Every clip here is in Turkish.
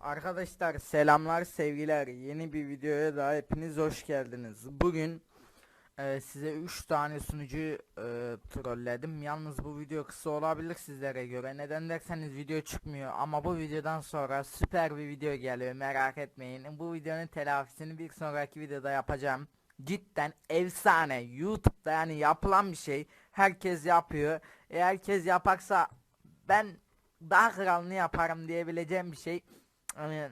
Arkadaşlar selamlar sevgiler yeni bir videoya daha hepiniz hoş geldiniz. Bugün e, size 3 tane sunucu e, trolledim. Yalnız bu video kısa olabilir sizlere göre. Neden derseniz video çıkmıyor ama bu videodan sonra süper bir video geliyor merak etmeyin. Bu videonun telafisini bir sonraki videoda yapacağım. Cidden efsane YouTube'da yani yapılan bir şey. Herkes yapıyor. E, herkes yaparsa ben daha kralını yaparım diyebileceğim bir şey. Hani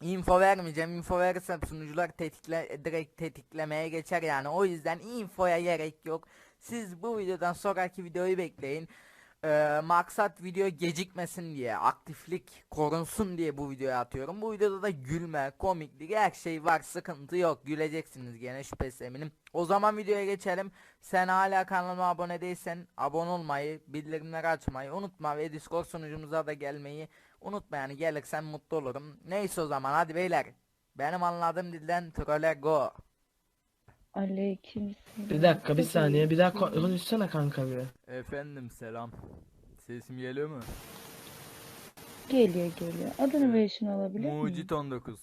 info vermeyeceğim. Info verirsem sunucular tetikle direkt tetiklemeye geçer yani. O yüzden infoya gerek yok. Siz bu videodan sonraki videoyu bekleyin. Ee, maksat video gecikmesin diye, aktiflik korunsun diye bu videoyu atıyorum. Bu videoda da gülme, komiklik her şey var, sıkıntı yok. Güleceksiniz gene şüphesiz eminim. O zaman videoya geçelim. Sen hala kanalıma abone değilsen abone olmayı, bildirimleri açmayı unutma ve Discord sunucumuza da gelmeyi unutma yani gelirsen mutlu olurum. Neyse o zaman hadi beyler. Benim anladığım dilden trolle go. Aleyküm Bir dakika bir saniye bir daha ko- konuşsana kanka bir. Efendim selam. Sesim geliyor mu? Geliyor geliyor. Adını ve yaşını alabilir miyim? Mucit 19.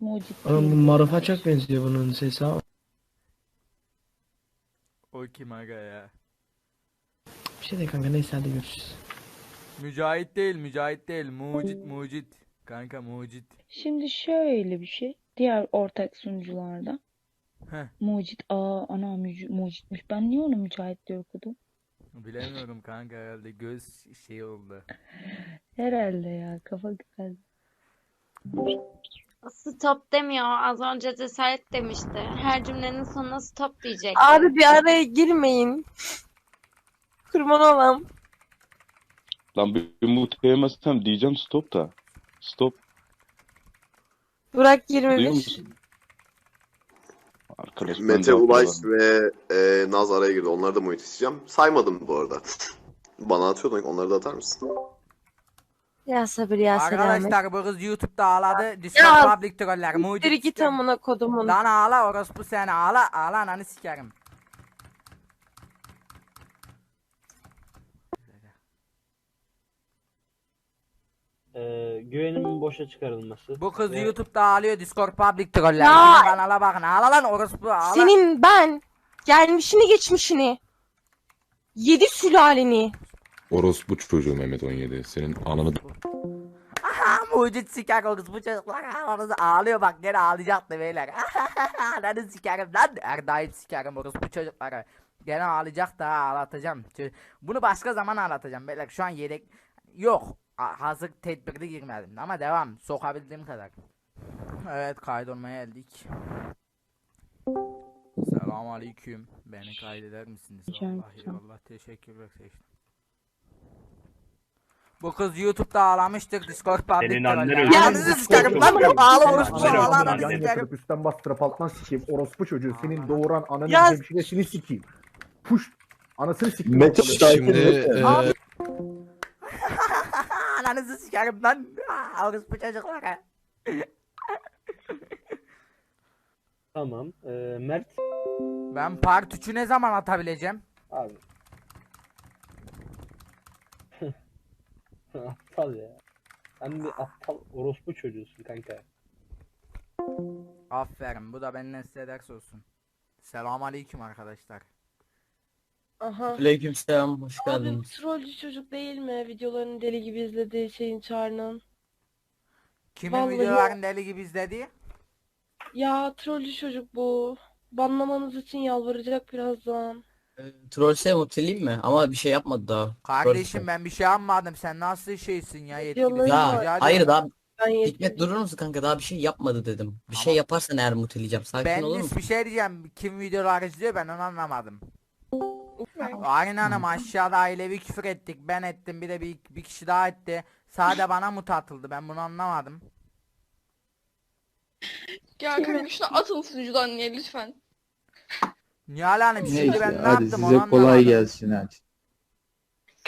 Mucit Oğlum bu değil. Maruf'a çok benziyor bunun sesi ama. O kim aga ya? Bir şey de kanka neyse hadi görüşürüz. Mücahit değil, Mücahit değil. Mucit, Mucit. Kanka Mucit. Şimdi şöyle bir şey. Diğer ortak sunucularda. Heh, Mucit aa ana müc- Mucitmiş. Ben niye onu Mücahit diye okudum? bilemiyorum kanka herhalde göz şey oldu. Herhalde ya kafa güzel. Stop demiyor. Az önce cesaret demişti. Her cümlenin sonuna stop diyecek. Abi bir araya girmeyin. Kurban olam. Lan bir mutluyamazsam diyeceğim stop da. Stop. Burak Duyuyor 21. musun? Arkadaş ben Mete de Ulaş hatırladım. ve e, Naz araya girdi. Onları da muhit isteyeceğim. Saymadım bu arada. Bana atıyordun. Onları da atar mısın? Ya sabır ya selamet. Arkadaşlar bu kız YouTube'da ağladı. Discord Ya, public troller. Mucit. Biri git amına kodumun. Lan ağla orospu sen ağla. Ağla ananı sikerim. Güvenimin boşa çıkarılması. Bu kız ve YouTube'da ağlıyor Discord public troller. Ya! Bizim kanala bakın. Ağla lan orospu ağla. Senin ben gelmişini geçmişini. Yedi sülaleni. Orospu çocuğu Mehmet 17. Senin ananı Aha mucit siker orospu çocuklar. Ağlanızı ağlıyor bak gene ağlayacaktı beyler. Ananı sikerim lan. Her daim sikerim orospu çocukları. Gene ağlayacak da ağlatacağım. Bunu başka zaman ağlatacağım beyler. Şu an yedek yok. Hazır tedbirli girmedim ama devam. Sokabildiğim kadar. Evet kaydolmaya geldik. Selamun aleyküm. Beni kaydeder misiniz? Rica Allah teşekkürler seçtim. Bu kız YouTube'da ağlamıştır Discord public annen Ananızı mi? sikerim lan ağla orospu ağla ananı sikerim. Üstten bastırıp alttan sikeyim. Orospu çocuğu. Senin doğuran ananın Ya- hemşiresini sikeyim. Puş. Anasını sikeyim. Ortalığı. şimdi Abi- Ananızı sikerim lan Aa, orospu çocuklara. tamam. Ee, Mert Ben part 3'ü ne zaman atabileceğim? abi. aptal ya. Sen bir aptal orospu çocuğusun kanka. Aferin bu da benden size ders olsun. Selamun aleyküm arkadaşlar. Aha. Aleykümselam hoş Abi geldiniz. trollcü çocuk değil mi? Videolarını deli gibi izlediği şeyin çağrının. Kimin Vallahi- videolarını deli gibi izledi? Ya trollcü çocuk bu. Banlamanız için yalvaracak birazdan. Ee, Trollse mutluyum mi? Ama bir şey yapmadı daha. Kardeşim ben bir şey yapmadım. Sen nasıl şeysin ya yetkili? Videoları Rica Ya ediyorum. hayır daha Ben. Hikmet durur musun kanka daha bir şey yapmadı dedim. Bir Tamam. şey yaparsan eğer mutluyacağım. Sakin Ben olur musun? bir şey diyeceğim. Kim videolar izliyor ben onu anlamadım. Aynen hanım aşağıda ailevi küfür ettik. Ben ettim bir de bir, bir kişi daha etti. Sade bana mut atıldı. Ben bunu anlamadım. Ya kanka şuna atıl sunucudan niye lütfen. Nihal Hanım şimdi Neyse, ben ne hadi yaptım size onu kolay anlamadım. gelsin hadi.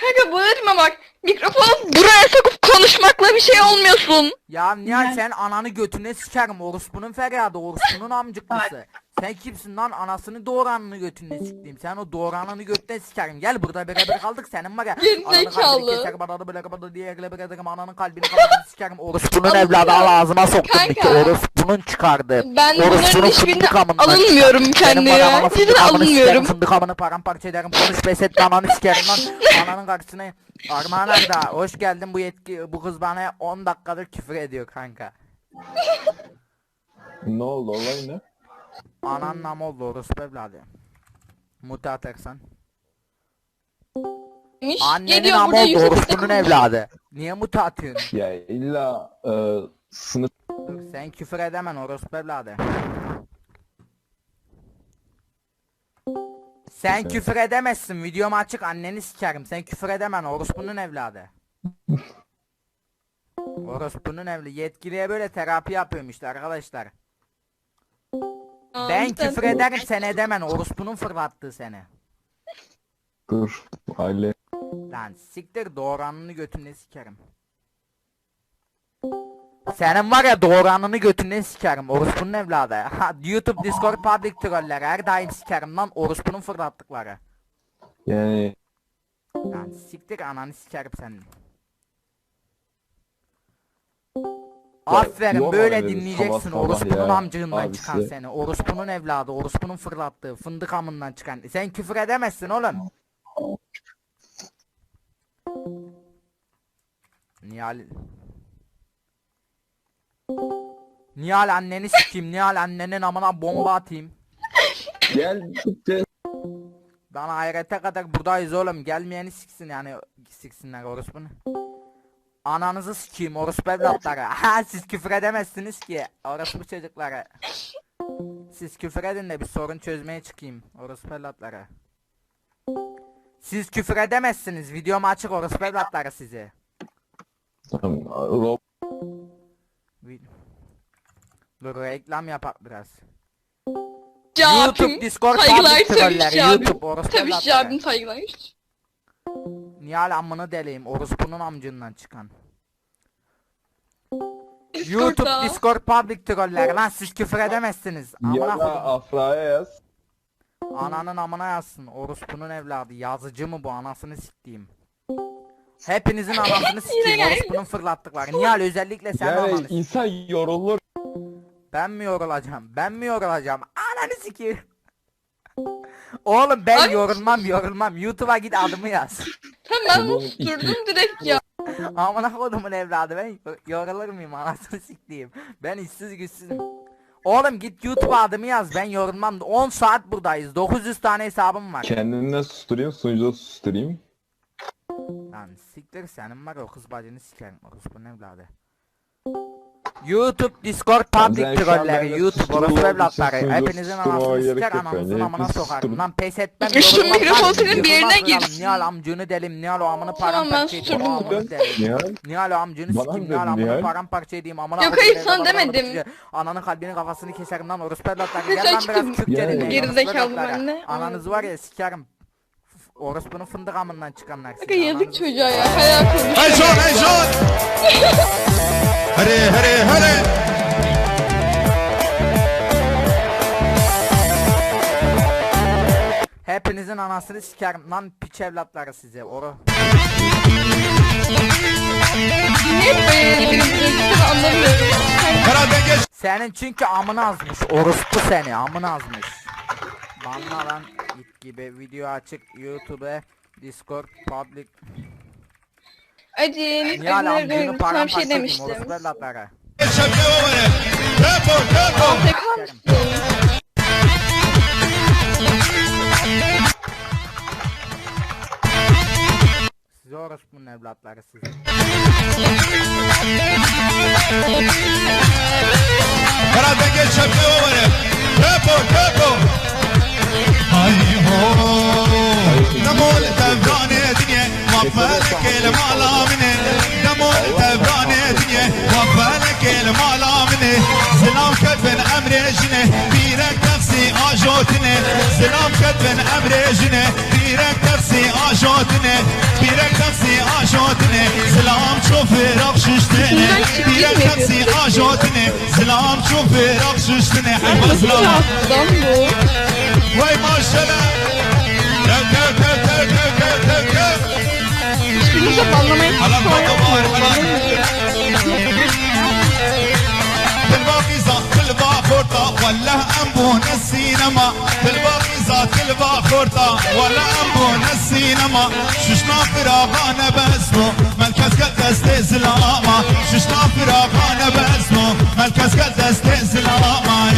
Kanka bağırma bak. Mikrofonu buraya sokup konuşmakla bir şey olmuyorsun. Ya Nihal sen ananı götüne sikerim. Orospunun feryadı. Orospunun amcıklısı. Sen kimsin lan anasını doğuranını götüne sikeyim. Sen o doğuranını götüne sikerim. Gel burada beraber kaldık senin var ya. Gerizekalı. keser bana böyle bana diye ekle bırakırım ananın kalbini kafasını sikerim. Orospunun evladı al ağzıma soktum Kanka. ki orospunun çıkardı. Ben bunların Orospunun hiçbirine fındık amından alınmıyorum var ya. ananı alınmıyorum. Fındık amını paramparça ederim. Konuş pes etme ananı sikerim lan. Ananın karşısına. Armağan Arda hoş geldin bu yetki bu kız bana 10 dakikadır küfür ediyor kanka. Ne oldu olay ne? Anan nam oldu orospu evladı. Mute atarsan. Annenin Geliyor nam burada oldu orospunun sesle evladı. Niye mute atıyorsun? Ya illa e, sınıf Dur sen küfür edemen orospu evladı. Sen Sen- küfür edemezsin. Videom açık anneni sikerim. Sen küfür edemen orospunun evladı. orospunun evladı. Yetkiliye böyle terapi yapıyorum işte arkadaşlar. Ben küfür ederim sen edemen. Orospunun fırlattığı seni. dur aile Lan siktir doğuranını götüne sikerim. Senin var ya doğuranını götüne sikerim orospunun evladı. Ha, YouTube Discord public troller her daim sikerim lan orospunun fırlattıkları. yani Lan siktir ananı sikerim senin. Aferin böyle dinleyeceksin orospunun amcığından abisi. çıkan seni. Orospunun evladı, orospunun fırlattığı, fındık amından çıkan. Sen küfür edemezsin oğlum. Nihal... Nihal anneni sikeyim, Nihal annenin amına bomba atayım. gel. Ben ahirete kadar buradayız oğlum. Gelmeyeni siksin yani siksinler orospunu. Ananızı sikeyim orospu evlatları. Ha siz küfür edemezsiniz ki. Orospu çocukları. Siz küfür edin de bir sorun çözmeye çıkayım. Orospu evlatları. Siz küfür edemezsiniz. Videom açık orospu evlatları sizi. Tamam, Dur reklam yapak biraz. Cici abim, YouTube Discord saygılar tabii trolleri. ki abim. YouTube orospu Tabii ki evlatları. abim saygılar. Nihal amını deleyim orospunun amcından çıkan. YouTube. Discord public troller lan siz küfür edemezsiniz. Amına ya da kodum. Afra'ya yaz. Ananın amına yazsın. Orospunun evladı. Yazıcı mı bu anasını siktiğim. Hepinizin anasını sikeyim. Orospunun fırlattıkları. Nihal özellikle sen ananı Yani sik- insan yorulur. Ben mi yorulacağım? Ben mi yorulacağım? Ananı sikeyim. Oğlum ben Ay. yorulmam yorulmam. YouTube'a git adımı yaz. Tamam ben Oğlum, susturdum direkt ya. Amına kodumun evladı ben yor- yorulur muyum anasını siktiğim. Ben işsiz güçsüzüm. Oğlum git YouTube adımı yaz ben yorulmam. 10 saat buradayız. 900 tane hesabım var. Kendini susturayım, sunucuda susturayım. Lan siktir senin var o kız bacını sikerim. O kız bunun evladı. YouTube, Discord, public trolleri, YouTube, orospu evlatları. Hepinizin anasını siker, bence. amına sokarım. Lan pes etmem, Şu mikrofon senin bir yerine girsin. Nihal amcını delim, Nihal o amını paramparça edeyim. Nihal, o amcını mı Nihal amını paramparça edeyim, amına Yok, koyayım, hayır, sana demedim. Ananın kalbini kafasını keserim lan orospu evlatları. Gel lan biraz Türkçe Ya, dinleyin, gerizekalı benimle. Ananız var ya sikerim. Orospunun fındık amından çıkanlar. Sizi, yazık çocuğa ya. Hayal kurmuş. Hare hare hare. Hepinizin anasını sikerim lan piç evlatları size. Oru. Senin çünkü amını azmış. Orospu seni amını azmış. Banla lan git gibi video açık YouTube, Discord, public. Hadi Nihal amcını sana bir şey demiştim. overe. Tempo tempo. Tekrar mısın? Size orospunun evlatları size. Herhalde geç şapka overe. Tempo tempo. وفالك المالا مني دمون تبراني دنيا وفالك المالا مني سلام كتبن امري جني بيرك نفسي اجوتني سلام كتبن امري جني بيرك نفسي اجوتني بيرك نفسي اجوتني سلام شوفي رخششتني بيرك نفسي اجوتني سلام شوفي رخششتني حب سلام وي ماشاء الله Yusuf anlamaya ولا امبون السينما بالباقي ذات الباخورتا ولا امبون السينما ششنا فراغانا باسمو مركز قد استزلاما ششنا فراغانا باسمو مركز قد استزلاما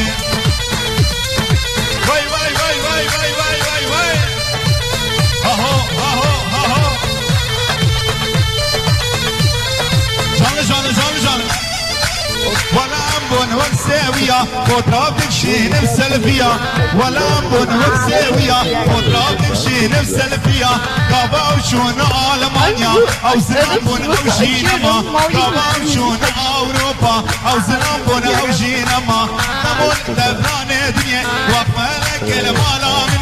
وساوية خضرة بمشي نمثل فيها ولامبون وبساوية خضرة بمشي نمثل فيها كابا وشون ألمانيا أو زلامبون أو جينما كابا وشون أوروبا أو زلامبون أو جينما نمون لبنان دنيا وملك الملامين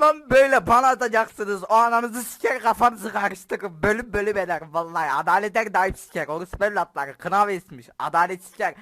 Lan böyle bana atacaksınız. O ananızı siker kafanızı karıştırın. Bölüm bölüm eder vallahi. Adalet her daim siker. Orası evlatları kına esmiş. Adalet siker.